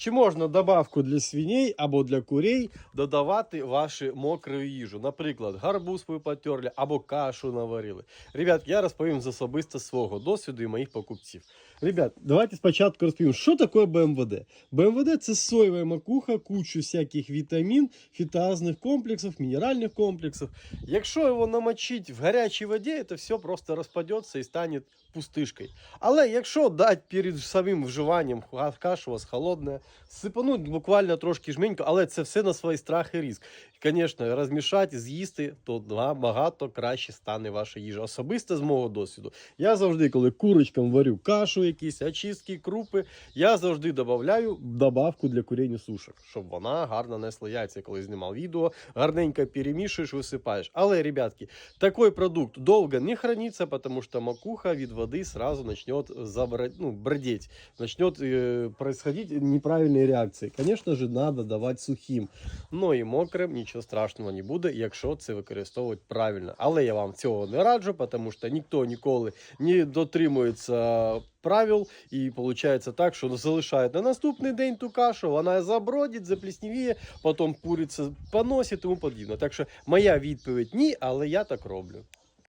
Чи можна добавку для свиней або для курей додавати ваші мокру їжу? Наприклад, гарбуз ви потерли або кашу наварили. Ребят, я розповім з особисто свого досвіду і моїх покупців. Ребят, давайте спочатку розповім, що таке БМВД. БМВД це соєва макуха, кучу всяких вітамін, фітоазних комплексів, мінеральних комплексів. Якщо його намочити в гарячій воді, це все просто розпадеться і стане пустишкою. Але якщо дати перед самим вживанням каша у вас холодна, сипануть буквально трошки жменько, але це все на свій страх і ризик. Звісно, розмішати, з'їсти, то набагато краще стане ваша їжа. Особисто з мого досвіду. Я завжди, коли курочкам варю кашу, якісь очистки, крупи, я завжди додаю добавку для курення сушок, щоб вона гарно несла яйця. Коли знімав відео, гарненько перемішуєш, висипаєш. Але, ребятки, такой продукт долго не хранится, потому что макуха від воды сразу начнет забрать, ну, бродеть, начнет э, происходить неправильные реакции. Конечно же, надо давати сухим. Ну і мокрим нічого страшного не буде, якщо це використовувати правильно. Але я вам цього не раджу, тому що ніхто ніколи не дотримується правил, і виходить так, що залишають на наступний день ту кашу, вона забродить, запліснівіє, потім куриця поносить тому подібне. Так що моя відповідь ні, але я так роблю.